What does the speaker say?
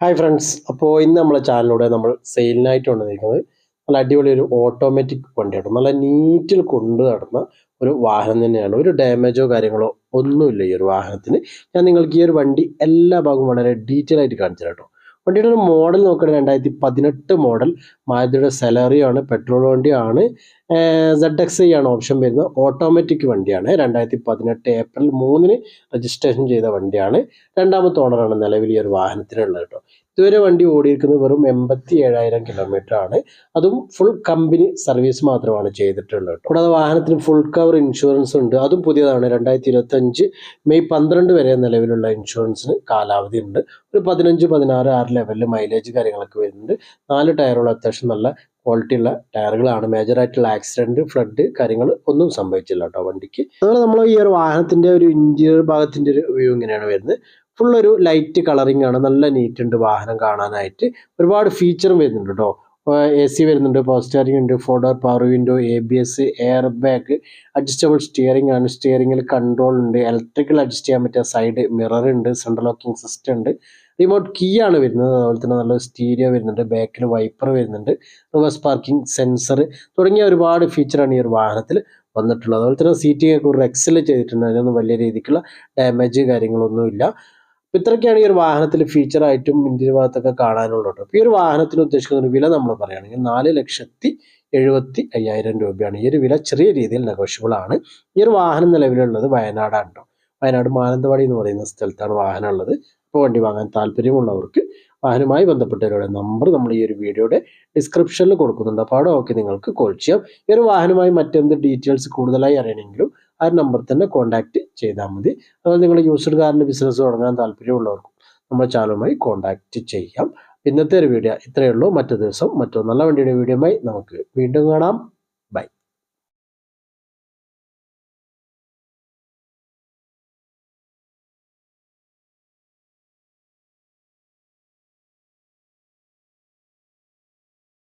Hi friends അപ്പോൾ ഇന്ന് നമ്മളെ ചാനലിലൂടെ നമ്മൾ സെയിലിനായിട്ട് വന്നിരിക്കുന്നത് നല്ല അടിപൊളി ഒരു ഓട്ടോമാറ്റിക് വണ്ടിയാണ് നല്ല നീറ്റിൽ കൊണ്ടു നടന്ന ഒരു വാഹനം തന്നെയാണ്. ഒരു ഡാമേജോ കാര്യങ്ങളോ ഒന്നുമില്ല ഈ ഒരു വാഹനത്തിന്. ഞാൻ നിങ്ങൾക്ക് ഈ ഒരു വണ്ടി എല്ലാ ഭാഗവും വളരെ ഡീറ്റെയിൽ ആയിട്ട് കാണിച്ചു വണ്ടിയുടെ ഒരു മോഡൽ നോക്കുകയാണെങ്കിൽ രണ്ടായിരത്തി പതിനെട്ട് മോഡൽ മാരുതിയുടെ സെലറിയാണ് പെട്രോൾ വണ്ടിയാണ്. സെഡ് എക്സ് ഐ ആണ് ഓപ്ഷൻ വരുന്നത്. ഓട്ടോമാറ്റിക് വണ്ടിയാണ്. രണ്ടായിരത്തി പതിനെട്ട് ഏപ്രിൽ മൂന്നിന് രജിസ്ട്രേഷൻ ചെയ്ത വണ്ടിയാണ്. രണ്ടാമത്തെ ഓണറാണ് നിലവിൽ ഈ ഒരു വാഹനത്തിനുള്ളത് കേട്ടോ. ഇതുവരെ വണ്ടി ഓടിയിരിക്കുന്നത് വെറും എൺപത്തി ഏഴായിരം കിലോമീറ്റർ ആണ്. അതും ഫുൾ കമ്പനി സർവീസ് മാത്രമാണ് ചെയ്തിട്ടുള്ളത് കൂടാതെ വാഹനത്തിന് ഫുൾ കവർ ഇൻഷുറൻസ് ഉണ്ട്. അതും പുതിയതാണ്. രണ്ടായിരത്തി ഇരുപത്തി അഞ്ച് മെയ് പന്ത്രണ്ട് വരെ നിലവിലുള്ള ഇൻഷുറൻസിന് കാലാവധി ഉണ്ട്. ഒരു പതിനഞ്ച് പതിനാറ് ആറ് ലെവലിൽ മൈലേജ് കാര്യങ്ങളൊക്കെ വരുന്നുണ്ട്. നാല് ടയറുകൾ അത്യാവശ്യം നല്ല ക്വാളിറ്റി ഉള്ള ടയറുകളാണ്. മേജർ ആയിട്ടുള്ള ആക്സിഡന്റ് ഫ്ലഡ് കാര്യങ്ങൾ ഒന്നും സംഭവിച്ചില്ല കേട്ടോ വണ്ടിക്ക്. അതുപോലെ നമ്മൾ ഈ ഒരു വാഹനത്തിന്റെ ഒരു ഇന്റീരിയർ ഭാഗത്തിന്റെ ഒരു വ്യൂ ഇങ്ങനെയാണ് വരുന്നത്. ഫുൾ ഒരു ലൈറ്റ് കളറിംഗ് ആണ്. നല്ല നീറ്റ് ഉണ്ട് വാഹനം കാണാനായിട്ട്. ഒരുപാട് ഫീച്ചറും വരുന്നുണ്ട് കേട്ടോ. എ സി വരുന്നുണ്ട് പവർ സ്റ്റിയറിംഗ് ഉണ്ട് four door power window A B S air bag adjustable steering ആണ് സ്റ്റിയറിംഗിൽ കൺട്രോൾ ഉണ്ട് ഇലക്ട്രിക്കൽ അഡ്ജസ്റ്റ് ചെയ്യാൻ പറ്റിയ സൈഡ് മിറർ ഉണ്ട് സെൻട്രൽ ലോക്കിംഗ് സിസ്റ്റം ഉണ്ട്. റിമോട്ട് കീ ആണ് വരുന്നത്. അതുപോലെ തന്നെ നല്ല സ്റ്റീരിയോ വരുന്നുണ്ട്. ബാക്കിൽ വൈപ്പർ വരുന്നുണ്ട്. റിവേഴ്സ് പാർക്കിംഗ് സെൻസർ തുടങ്ങിയ ഒരുപാട് ഫീച്ചറാണ് ഈ ഒരു വാഹനത്തിൽ വന്നിട്ടുള്ളത്. അതുപോലെ തന്നെ സീറ്റിംഗ് ഒക്കെ ഒരു എക്സൽ ചെയ്തിട്ടുണ്ട്. അതിനൊന്നും വലിയ രീതിക്കുള്ള ഡാമേജ് കാര്യങ്ങളൊന്നുമില്ല അപ്പോൾ ഇത്രയൊക്കെയാണ് ഈ ഒരു വാഹനത്തിൽ ഫീച്ചറായിട്ടും ഇന്ത്യൻ ഭാഗത്തൊക്കെ കാണാനുള്ളത് അപ്പോൾ ഈ ഒരു വാഹനത്തിന് ഉദ്ദേശിക്കുന്ന ഒരു വില നമ്മൾ പറയുകയാണെങ്കിൽ നാല് ലക്ഷത്തി എഴുപത്തി അയ്യായിരം രൂപയാണ്. ഈ ഒരു വില ചെറിയ രീതിയിൽ നെഗോഷ്യബിൾ ആണ്. ഈ ഒരു വാഹനം നിലവിലുള്ളത് വയനാടാണ് വയനാട് മാനന്തവാടി എന്ന് പറയുന്ന സ്ഥലത്താണ് വാഹനം ഉള്ളത്. അപ്പോൾ വണ്ടി വാങ്ങാൻ താല്പര്യമുള്ളവർക്ക് വാഹനവുമായി ബന്ധപ്പെട്ടവരുടെ നമ്പർ നമ്മൾ ഈ ഒരു വീഡിയോയുടെ ഡിസ്ക്രിപ്ഷനിൽ കൊടുക്കുന്നുണ്ട്. അപ്പോൾ അവിടെ ഓക്കെ നിങ്ങൾക്ക് കോൾ ചെയ്യാം. ഈ ഒരു വാഹനവുമായി മറ്റെന്ത് ഡീറ്റെയിൽസ് കൂടുതലായി അറിയണമെങ്കിലും ആ നമ്പർ തന്നെ കോൺടാക്റ്റ് ചെയ്താൽ മതി. അതുപോലെ നിങ്ങൾ യൂസ്ഡ് കാറിന്റെ ബിസിനസ് തുടങ്ങാൻ താല്പര്യമുള്ളവർക്കും നമ്മുടെ ചാനലുമായി കോൺടാക്റ്റ് ചെയ്യാം. ഇന്നത്തെ ഒരു വീഡിയോ ഇത്രയേ ഉള്ളൂ. മറ്റു ദിവസം മറ്റു നല്ല വണ്ടിയുടെ വീഡിയോയുമായി നമുക്ക് വീണ്ടും കാണാം.